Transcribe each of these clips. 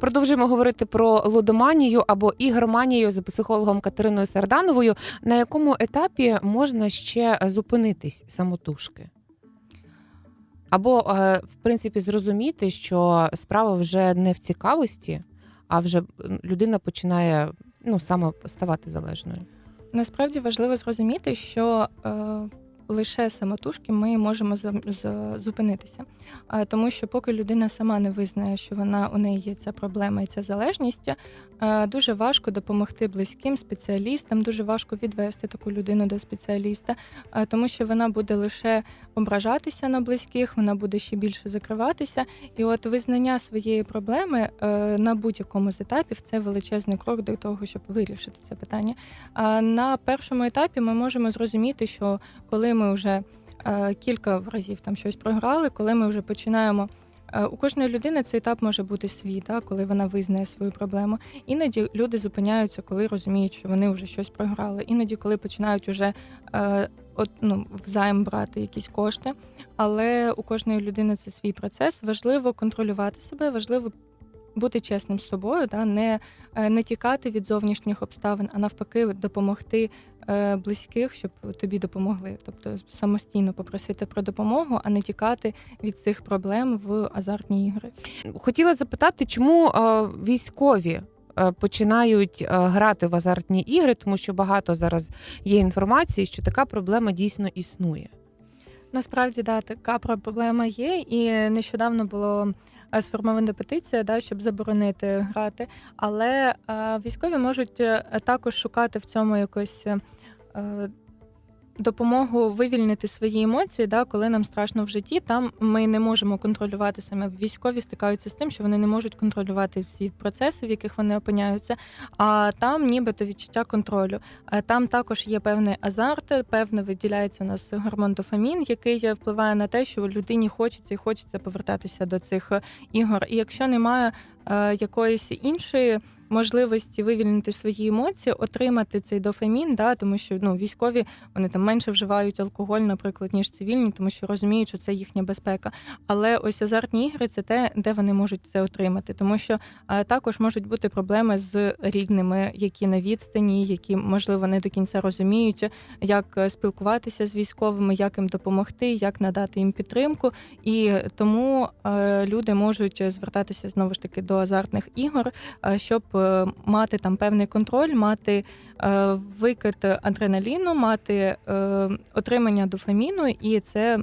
Продовжуємо говорити про лудоманію або ігроманію з психологом Катериною Сардановою. На якому етапі можна ще зупинитись самотужки? Або, е, в принципі, зрозуміти, що справа вже не в цікавості, а вже людина починає ну, саме ставати залежною. Насправді важливо зрозуміти, що е, лише самотужки ми можемо зупинитися. Тому що поки людина сама не визнає, що вона у неї є ця проблема і ця залежність, е, дуже важко допомогти близьким спеціалістам, дуже важко відвести таку людину до спеціаліста, е, тому що вона буде лише ображатися на близьких, вона буде ще більше закриватися. І от визнання своєї проблеми е, на будь-якому з етапів це величезний крок до того, щоб вирішити це питання. А на першому етапі ми можемо зрозуміти, що коли ми вже е, кілька разів там щось програли, коли ми вже починаємо. е, У кожної людини цей етап може бути свій, да, коли вона визнає свою проблему. Іноді люди зупиняються, коли розуміють, що вони вже щось програли. Іноді, коли починають уже е, от, ну, взайм брати якісь кошти. Але у кожної людини це свій процес. Важливо контролювати себе, важливо бути чесним з собою, да, не, е, не тікати від зовнішніх обставин, а навпаки, допомогти е, близьких, щоб тобі допомогли. Тобто самостійно попросити про допомогу, а не тікати від цих проблем в азартні ігри. Хотіла запитати, чому е, військові починають грати в азартні ігри, тому що багато зараз є інформації, що така проблема дійсно існує. Насправді, да, така проблема є, і нещодавно було е, сформована петиція, да, щоб заборонити грати. Але е, військові можуть е, також шукати в цьому якось. Допомогу вивільнити свої емоції, да, коли нам страшно в житті, там ми не можемо контролювати саме. Військові стикаються з тим, що вони не можуть контролювати всі процеси, в яких вони опиняються. А там нібито відчуття контролю. Е, Там також є певний азарт, певно виділяється у нас гормон дофамін, який впливає на те, що людині хочеться і хочеться повертатися до цих е, ігор. І якщо немає е, якоїсь іншої можливості вивільнити свої емоції, отримати цей дофамін, да, тому що ну військові вони там менше вживають алкоголь, наприклад, ніж цивільні, тому що розуміють, що це їхня безпека. Але ось азартні ігри це те, де вони можуть це отримати, тому що е, також можуть бути проблеми з рідними, які на відстані, які можливо не до кінця розуміють, як е, спілкуватися з військовими, як їм допомогти, як надати їм підтримку. І тому е, люди можуть звертатися знову ж таки до азартних ігор, е, щоб мати там певний контроль, мати е, викид адреналіну, мати е, отримання дофаміну, і це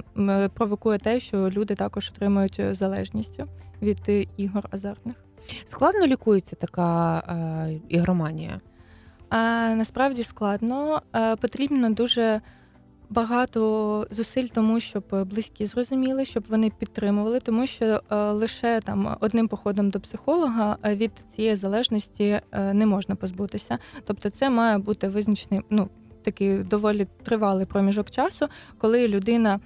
провокує те, що люди також отримують залежність від е, ігор азартних. Складно лікується така е, ігроманія. А, насправді складно. Е, потрібно дуже багато зусиль тому, щоб близькі зрозуміли, щоб вони підтримували, тому що е, лише там одним походом до психолога е, від цієї залежності е, не можна позбутися. Тобто, це має бути визначений, ну такий доволі тривалий проміжок часу, коли людина.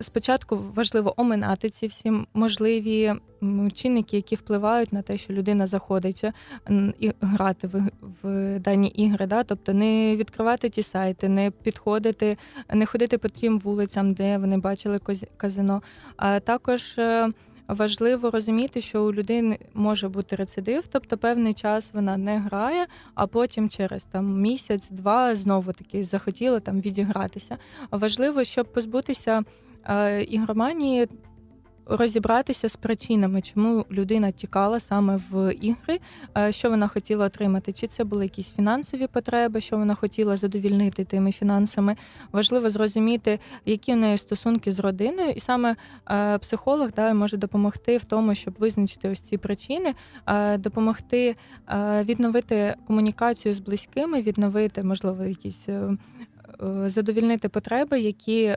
Спочатку важливо оминати ці всі можливі чинники, які впливають на те, що людина заходить м, і грати в, в дані ігри. Да? Тобто не відкривати ті сайти, не підходити, не ходити по тим вулицям, де вони бачили казино. А також е, важливо розуміти, що у людини може бути рецидив, тобто певний час вона не грає, а потім через там місяць-два знову таки захотіла там відігратися. Важливо, щоб позбутися ігроманії. Розібратися з причинами, чому людина тікала саме в ігри, е, що вона хотіла отримати, чи це були якісь фінансові потреби, що вона хотіла задовільнити тими фінансами. Важливо зрозуміти, які в неї стосунки з родиною, і саме е, психолог да, може допомогти в тому, щоб визначити ось ці причини, е, допомогти е, відновити комунікацію з близькими, відновити, можливо, якісь. Е, Задовільнити потреби, які е,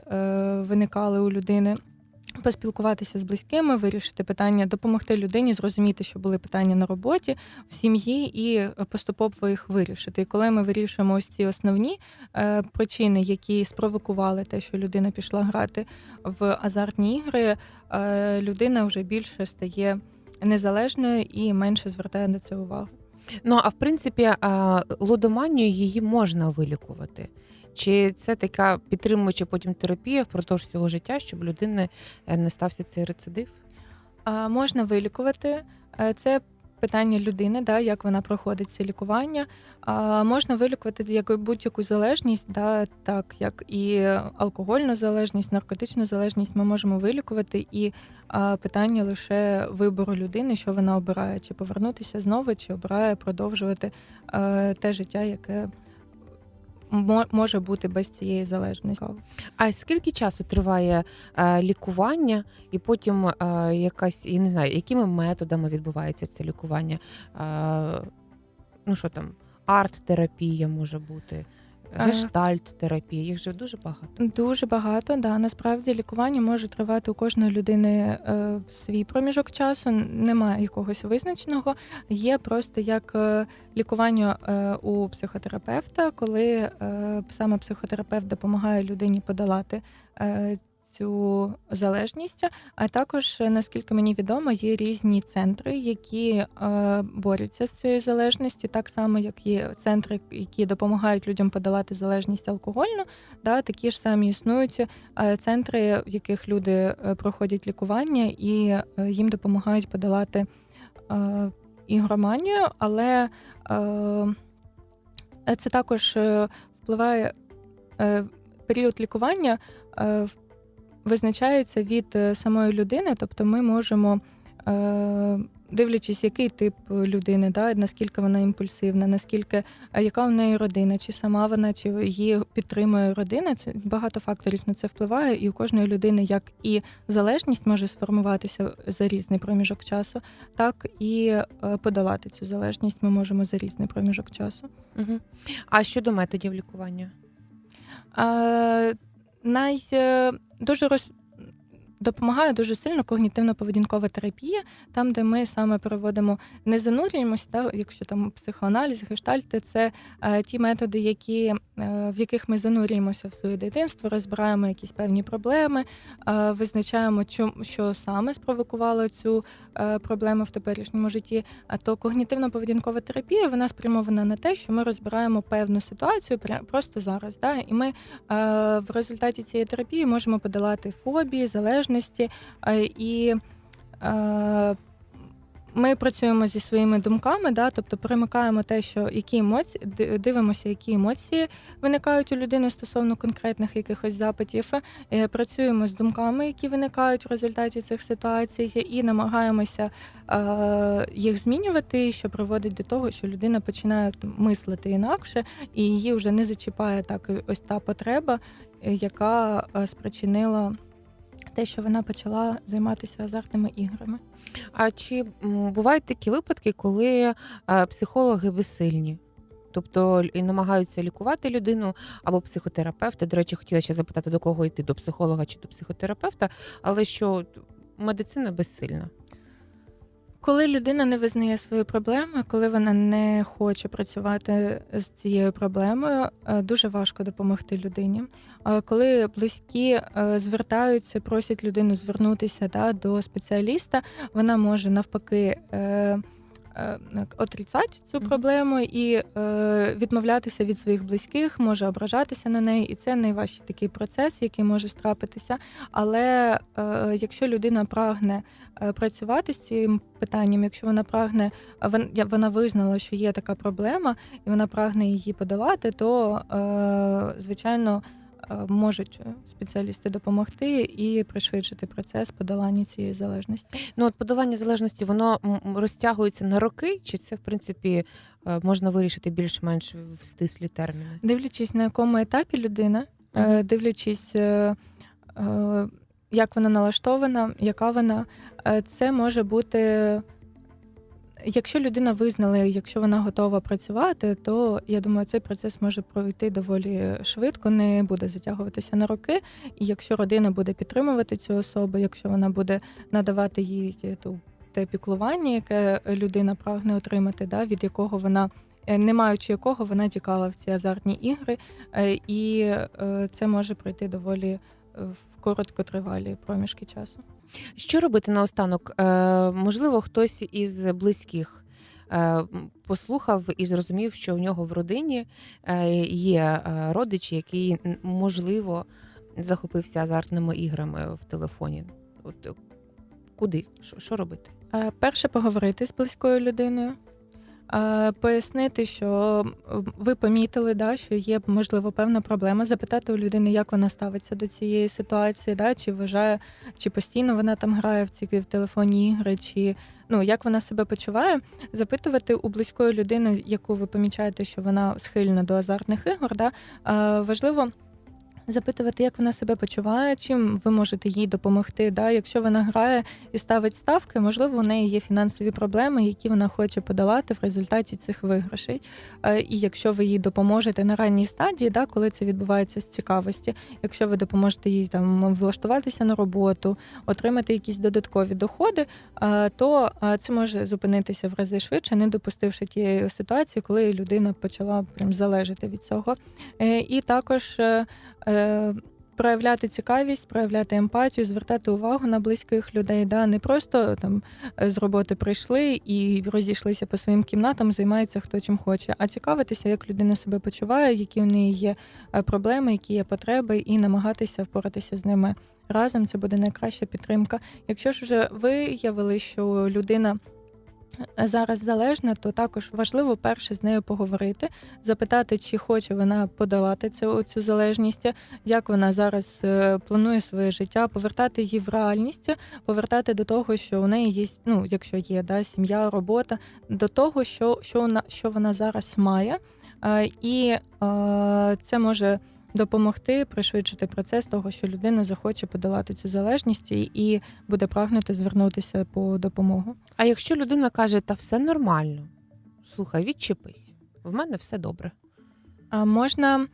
виникали у людини, поспілкуватися з близькими, вирішити питання, допомогти людині зрозуміти, що були питання на роботі, в сім'ї, і поступово їх вирішити. І коли ми вирішуємо ось ці основні е, причини, які спровокували те, що людина пішла грати в азартні ігри, людина вже більше стає незалежною і менше звертає на це увагу. Ну а в принципі, лудоманію її можна вилікувати. Чи це така підтримуюча потім терапія впродовж всього життя, щоб людини е, не стався цей рецидив? А, Можна вилікувати. Е, Це питання людини, да, як вона проходить це лікування. А можна вилікувати як будь-яку залежність, да, так як і алкогольну залежність, наркотичну залежність ми можемо вилікувати. І а, питання лише вибору людини, що вона обирає, чи повернутися знову, чи обирає продовжувати е, те життя, яке може бути без цієї залежності. А скільки часу триває е, лікування, і потім е, якась, я не знаю, якими методами відбувається це лікування? Е, ну що там, арт-терапія може бути, Е. гештальт-терапія, їх же дуже багато. Дуже багато. Да. Насправді лікування може тривати у кожної людини е, свій проміжок часу. Немає якогось визначеного. Є просто як е, лікування е, у психотерапевта, коли е, саме психотерапевт допомагає людині подолати. Е, Цю залежність, а також, е, наскільки мені відомо, є різні центри, які е, борються з цією залежністю, так само як є центри, які допомагають людям подолати залежність алкогольну. Да, такі ж самі існують е, центри, в яких люди проходять лікування, і їм допомагають подолати ігроманію, але це також впливає період лікування. Е, в- Визначається від е, самої людини, тобто ми можемо, е, дивлячись, який тип людини, да, наскільки вона імпульсивна, наскільки яка у неї родина, чи сама вона, чи її підтримує родина. Це багато факторів на це впливає, і у кожної людини як і залежність може сформуватися за різний проміжок часу, так і е, подолати цю залежність ми можемо за різний проміжок часу. Угу. А щодо методів лікування? Е, най, е, дуже роз... допомагає дуже сильно когнітивно-поведінкова терапія, там, де ми саме проводимо, не занурюємося, да, якщо там психоаналіз, гештальти, це е, ті методи, які, е, в яких ми занурюємося в своє дитинство, розбираємо якісь певні проблеми, е, визначаємо, чому, що саме спровокувало цю е, проблему в теперішньому житті. А то когнітивно-поведінкова терапія вона спрямована на те, що ми розбираємо певну ситуацію просто зараз. Да? І ми е, в результаті цієї терапії можемо подолати фобії, залежності е, і. Е, ми працюємо зі своїми думками, да, тобто перемикаємо те, що які емоції дивимося, які емоції виникають у людини стосовно конкретних якихось запитів. е, Працюємо з думками, які виникають в результаті цих ситуацій, і намагаємося е, їх змінювати, що приводить до того, що людина починає мислити інакше, і її вже не зачіпає так ось та потреба, яка спричинила те, що вона почала займатися азартними іграми. А чи бувають такі випадки, коли е, психологи безсильні? Тобто і намагаються лікувати людину або психотерапевта. До речі, хотіла ще запитати, до кого йти, до психолога чи до психотерапевта, але що медицина безсильна. Коли людина не визнає свої проблеми, коли вона не хоче працювати з цією проблемою, е, дуже важко допомогти людині. А Коли близькі е, звертаються, просять людину звернутися да, до спеціаліста, вона може навпаки. Е, Отрицати цю проблему і е, відмовлятися від своїх близьких, може ображатися на неї, і це найважчий такий процес, який може страпитися. Але е, якщо людина прагне працювати з цим питанням, якщо вона прагне, вона визнала, що є така проблема, і вона прагне її подолати, то звичайно можуть спеціалісти допомогти і пришвидшити процес подолання цієї залежності. Ну от подолання залежності воно розтягується на роки, чи це в принципі е, можна вирішити більш-менш в стислі терміни? Дивлячись на якому етапі людина, е, Мгм. дивлячись, е, е, як вона налаштована, яка вона, е, це може бути. Якщо людина визнала, якщо вона готова працювати, то я думаю, цей процес може пройти доволі швидко, не буде затягуватися на роки. І якщо родина буде підтримувати цю особу, якщо вона буде надавати їй ту те піклування, яке людина прагне отримати, да, від якого вона е, не маючи якого вона тікала в ці азартні ігри, е, і е, це може пройти доволі в короткотривалі проміжки часу. Що робити наостанок? Е, можливо, хтось із близьких е, послухав і зрозумів, що в нього в родині е, є родич, який можливо захопився азартними іграми в телефоні. От куди? Що, робити? Перше поговорити з близькою людиною, пояснити, що ви помітили, да, що є можливо певна проблема, запитати у людини, як вона ставиться до цієї ситуації, да, чи вважає, чи постійно вона там грає в ці в телефонні ігри, чи ну як вона себе почуває, запитувати у близької людини, яку ви помічаєте, що вона схильна до азартних ігор, да, е, важливо. Запитувати, як вона себе почуває, чим ви можете їй допомогти. Да? Якщо вона грає і ставить ставки, можливо, у неї є фінансові проблеми, які вона хоче подолати в результаті цих виграшей. Е, І якщо ви їй допоможете на ранній стадії, да, коли це відбувається з цікавості, якщо ви допоможете їй там влаштуватися на роботу, отримати якісь додаткові доходи, е, то е, це може зупинитися в рази швидше, не допустивши тієї ситуації, коли людина почала прям залежати від цього. І також проявляти цікавість, проявляти емпатію, звертати увагу на близьких людей. Да? Не просто там е, з роботи прийшли і розійшлися по своїм кімнатам, займається хто чим хоче, а цікавитися, як людина себе почуває, які у неї є е, проблеми, які є потреби, і намагатися впоратися з ними разом. Це буде найкраща підтримка. Якщо ж вже виявили, що людина. Зараз залежна, то також важливо перше з нею поговорити, запитати, чи хоче вона подолати цю, цю залежність, як вона зараз е, планує своє життя, повертати її в реальність, повертати до того, що у неї є, ну, якщо є да, сім'я, робота, до того, що, що, вона, що вона зараз має. Е, І е, це може допомогти пришвидшити процес того, що людина захоче подолати цю залежність і, буде прагнути звернутися по допомогу. А якщо людина каже, та все нормально, слухай, відчепись, в мене все добре. А можна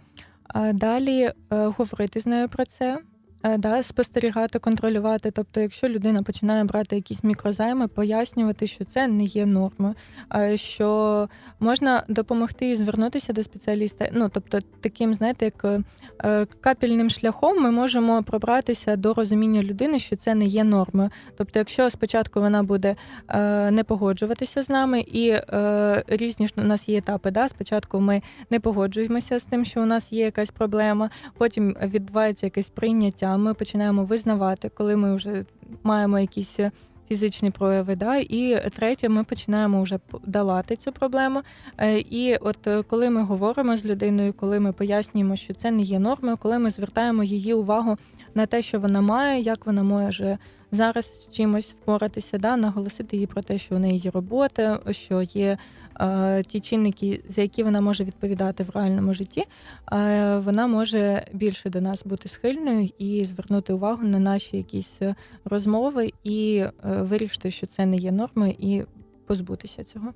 далі е, говорити з нею про це, да, спостерігати, контролювати. Тобто, якщо людина починає брати якісь мікрозайми, пояснювати, що це не є нормою, а, що можна допомогти і звернутися до спеціаліста. Ну, тобто, таким, знаєте, як е, е, капельним шляхом ми можемо пробратися до розуміння людини, що це не є нормою. Тобто, якщо спочатку вона буде е, не погоджуватися з нами, і е, різні ж у нас є етапи. Да? Спочатку ми не погоджуємося з тим, що у нас є якась проблема. Потім відбувається якесь прийняття. Ми починаємо визнавати, коли ми вже маємо якісь фізичні прояви. Да? І третє, ми починаємо вже долати цю проблему. Е, І от е, коли ми говоримо з людиною, коли ми пояснюємо, що це не є нормою, коли ми звертаємо її увагу на те, що вона має, як вона може зараз з чимось впоратися, да? наголосити їй про те, що у неї є робота, що є е, ті чинники, за які вона може відповідати в реальному житті, е, вона може більше до нас бути схильною і звернути увагу на наші якісь розмови і е, вирішити, що це не є нормою, і позбутися цього.